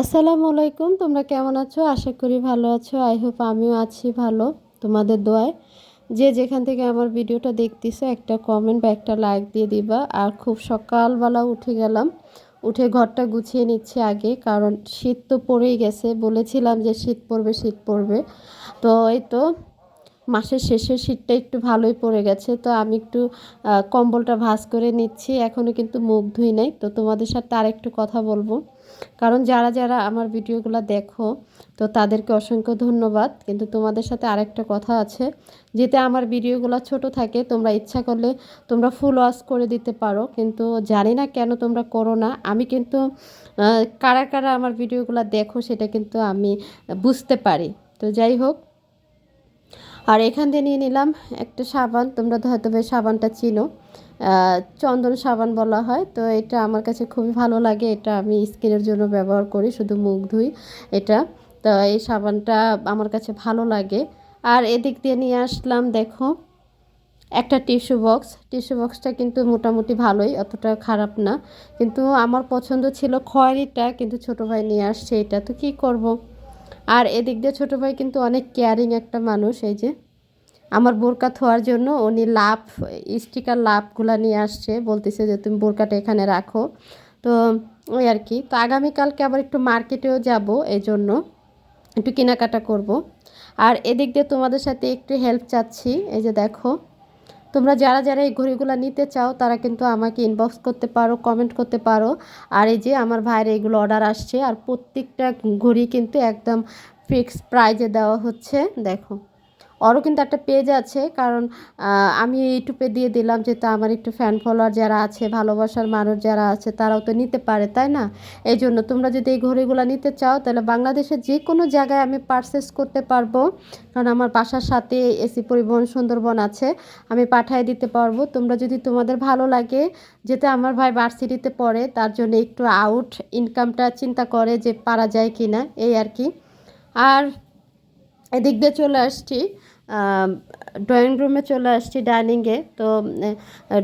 আসসালামু আলাইকুম, তোমরা কেমন আছো? আশা করি ভালো আছো। আই হোপ আমিও আছি ভালো, তোমাদের দোয়ায়। যে যেখান থেকে আমার ভিডিওটা দেখতেছে, একটা কমেন্ট বা একটা লাইক দিয়ে দিবা। আর খুব সকালবেলা উঠে গেলাম। উঠে ঘরটা গুছিয়ে নিচ্ছি আগে, কারণ শীত তো পড়েই গেছে। বলেছিলাম যে শীত পড়বে শীত পড়বে। তো এই তো মাসের শেষের শীতটা একটু ভালোই পড়ে গেছে। তো আমি একটু কম্বলটা ভাজ করে নিচ্ছি। এখনও কিন্তু মুখ ধুই নাই। তো তোমাদের সাথে আর একটু কথা বলব। কারণ যারা যারা আমার ভিডিওগুলো দেখো, তো তাদেরকে অসংখ্য ধন্যবাদ। কিন্তু তোমাদের সাথে আরেকটা কথা আছে, যেতে আমার ভিডিওগুলো ছোট থাকে, তোমরা ইচ্ছা করলে তোমরা ফুল ওয়াশ করে দিতে পারো। কিন্তু জানি না কেন তোমরা করো না। আমি কিন্তু কারা কারা আমার ভিডিওগুলো দেখো, সেটা কিন্তু আমি বুঝতে পারি। তো যাই হোক, আর এখান দিয়ে নিয়ে নিলাম একটা সাবান। তোমরা হয়তো সাবানটা চিনো। চন্দন সাবান বলা হয়। তো এটা আমার কাছে খুবই ভালো লাগে। এটা আমি স্কিনের জন্য ব্যবহার করি, শুধু মুখ ধুই এটা। তো এই সাবানটা আমার কাছে ভালো লাগে। আর এদিক দিয়ে নিয়ে আসলাম, দেখো, একটা টিস্যু বক্স। টিস্যু বক্সটা কিন্তু মোটামুটি ভালোই, অতটা খারাপ না। কিন্তু আমার পছন্দ ছিল খয়েরিটা, কিন্তু ছোটো ভাই নিয়ে আসছে এটা। তো কী করব। আর এদিক দিয়ে ছোটো ভাই কিন্তু অনেক কেয়ারিং একটা মানুষ, এই যে। আমার বোরকা থোয়ার জন্য উনি লাভ স্টিকার লাভগুলো নিয়ে আসছে, বলতেছে যে তুমি বোরকাটা এখানে রাখো। তো ওই আর কি। তো আগামীকালকে আবার একটু মার্কেটেও যাব এই জন্য একটু কেনাকাটা করব। আর এদিক দিয়ে তোমাদের সাথে একটু হেল্প চাচ্ছি, এই যে দেখো। তোমরা যারা যারা এই ঘড়িগুলো নিতে চাও, তারা কিন্তু আমাকে ইনবক্স করতে পারো কমেন্ট করতে পারো। আর এই যে আমার ভাইয়ের এগুলো অর্ডার আসছে, আর প্রত্যেকটা ঘড়ি কিন্তু একদম ফিক্সড প্রাইজে দেওয়া হচ্ছে, দেখো। ওরও কিন্তু একটা পেজ আছে, কারণ আমি ইউটিউবে দিয়ে দিলাম যেহেতু আমার একটু ফ্যান ফলোয়ার যারা আছে, ভালোবাসার মানুষ যারা আছে, তারাও তো নিতে পারে, তাই না? এই জন্য তোমরা যদি এই ঘড়িগুলো নিতে চাও, তাহলে বাংলাদেশের যে কোনো জায়গায় আমি পারচেস করতে পারব। কারণ আমার বাসার সাথে এসি পরিবহন সুন্দরবন আছে, আমি পাঠিয়ে দিতে পারব। তোমরা যদি তোমাদের ভালো লাগে, যেতে আমার ভাই ভার্সিটিতে পড়ে, তার জন্য একটু আউট ইনকামটা চিন্তা করে যে পারা যায় কি না এই আর কি। আর এদিক দিয়ে চলে আসছি ড্রয়িং রুমে চলে আসছি ডাইনিংয়ে তো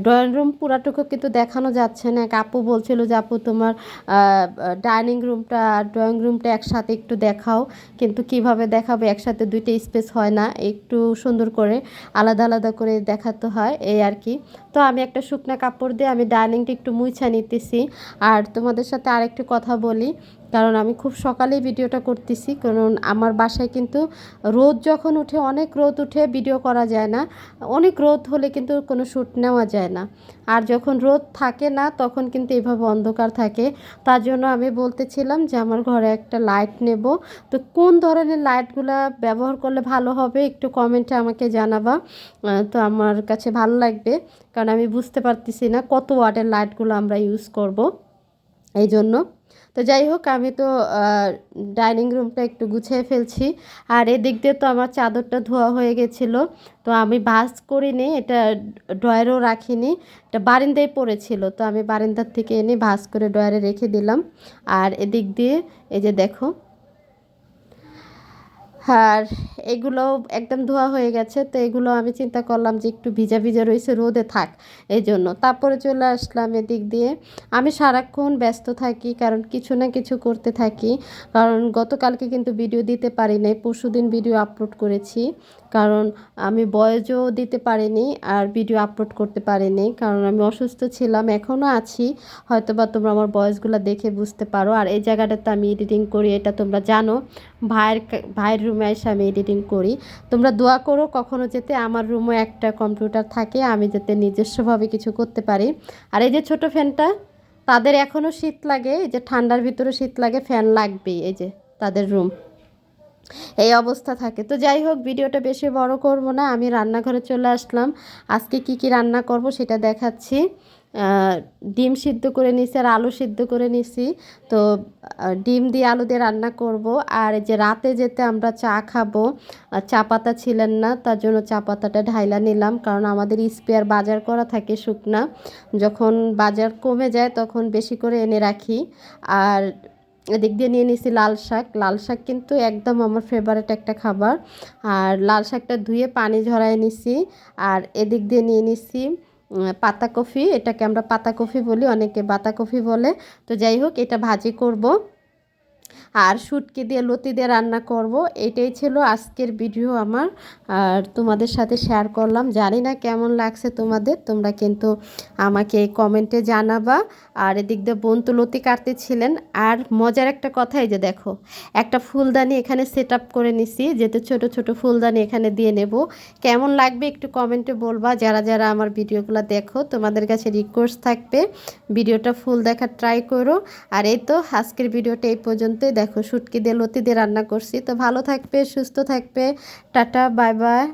ড্রয়িং রুম পুরাটুকু কিন্তু দেখানো যাচ্ছে না। এক আপু বলছিল যে, আপু, তোমার ডাইনিং রুমটা আর ড্রয়িং রুমটা একসাথে একটু দেখাও। কিন্তু কীভাবে দেখাবো? একসাথে দুইটা স্পেস হয় না। একটু সুন্দর করে আলাদা আলাদা করে দেখাতে হয়। এই আর কি। তো আমি একটা শুকনা কাপড় দিয়ে আমি ডাইনিংটা একটু মুছা নিতেছি। আর তোমাদের সাথে আরেকটু কথা বলি। কারণ আমি খুব সকালেই ভিডিওটা করতেছি, কারণ আমার বাসায় কিন্তু রোদ যখন উঠে অনেক রোদ উঠে ভিডিও করা যায় না, অনেক রোদ হলে কিন্তু কোনো শ্যুট নেওয়া যায় না। আর যখন রোদ থাকে না, তখন কিন্তু এভাবে অন্ধকার থাকে। তার জন্য আমি বলতেছিলাম যে আমার ঘরে একটা লাইট নেব। তো কোন ধরনের লাইটগুলো ব্যবহার করলে ভালো হবে একটু কমেন্টে আমাকে জানাবা। তো আমার কাছে ভালো লাগবে, কারণ আমি বুঝতে পারতেছি না কত ওয়াটের লাইটগুলো আমরা ইউজ করব। এই জন্য তো যাই হোক, আমি তো ডাইনিং রুমটা একটু গুছিয়ে ফেলছি। আর এদিক দিয়ে তো আমার চাদরটা ধোয়া হয়ে গেছিল। তো আমি ভাজ করিনি, এটা ড্রয়ারও রাখিনি, এটা বারিন্দায় পড়েছিল। তো আমি বারিন্দার থেকে এনে ভাজ করে ড্রয়ারে রেখে দিলাম। আর এদিক দিয়ে, এই যে দেখো আর এগুলো একদম ধোয়া হয়ে গেছে, তো এগুলো আমি চিন্তা করলাম যে একটু ভিজা ভিজা রয়েছে, রোদে থাক এই জন্য তারপরে চলে আসলাম এদিক দিয়ে। আমি সারাক্ষণ ব্যস্ত থাকি, কারণ কিছু না কিছু করতে থাকি। কারণ গতকালকে কিন্তু ভিডিও দিতে পারি নাই পরশু দিন ভিডিও আপলোড করেছি। কারণ আমি বয়সও দিতে পারিনি আর ভিডিও আপলোড করতে পারিনি। কারণ আমি অসুস্থ ছিলাম, এখনও আছি। হয়তো বা তোমরা আমার বয়সগুলো দেখে বুঝতে পারো। আর এই জায়গাটাতে আমি এডিটিং করি, এটা তোমরা জানো। ভাইয়ের ভাইয়ের রুমে এসে আমি এডিটিং করি। তোমরা দোয়া করো কখনো যেতে আমার রুমে একটা কম্পিউটার থাকে, আমি যাতে নিজস্বভাবে কিছু করতে পারি। আর এই যে ছোট ফ্যানটা, তাদের এখনও শীত লাগে। এই যে ঠান্ডার ভিতরে শীত লাগে, ফ্যান লাগবেই এই যে তাদের রুম এই অবস্থা থাকে। তো যাই হোক, ভিডিওটা বেশি বড় করব না। আমি রান্নাঘরে চলে আসলাম। আজকে কি কি রান্না করব সেটা দেখাচ্ছি। ডিম সিদ্ধ করে নিছি আর আলু সিদ্ধ করে নিছি তো ডিম দিয়ে আলু দিয়ে রান্না করব। আর যে রাতে যেতে আমরা চা খাব চা পাতা ছিলেন না, তার জন্য চা পাতাটা ঢাইলা নিলাম। কারণ আমাদের স্পেয়ার বাজার করা থাকে শুকনা। যখন বাজার কমে যায়, তখন বেশি করে এনে রাখি। আর এদিক দিয়ে নিয়ে নিছি লাল শাক। লাল শাক কিন্তু একদম আমার ফেভারেট একটা খাবার। আর লাল শাকটা ধুয়ে পানি ঝরায় নিছি। আর এদিক দিয়ে নিয়ে নিছি পাতা কফি। এটাকে আমরা পাতা কফি বলি, অনেকে বাতা কফি বলে। তো যাই হোক, এটা ভাজি করব। আর শুটকি দিয়ে লতি দিয়ে রান্না করব। এটাই ছিল আজকের ভিডিও আমার। আর তোমাদের সাথে শেয়ার করলাম। জানি না কেমন লাগছে তোমাদের। তোমরা কিন্তু আমাকে কমেন্টে জানাবা। আর এদিক দিয়ে বন্তু লতি কাটতেছিলেন। আর মজার একটা কথাই যে দেখো, একটা ফুলদানি এখানে সেট আপ করে নিছি যেতে ছোট ছোট ফুলদানি এখানে দিয়ে নেব। কেমন লাগবে একটু কমেন্টে বলবা। যারা যারা আমার ভিডিওগুলো দেখো, তোমাদের কাছে রিকোয়েস্ট থাকবে, ভিডিওটা ফুল দেখার ট্রাই করো। আর এই তো আজকের ভিডিওটা এই পর্যন্তই দেখো, শুটকি দিয়ে লতি দিয়ে রান্না করছি। তো ভালো থাকবে, সুস্থ থাকবে। Tata bye bye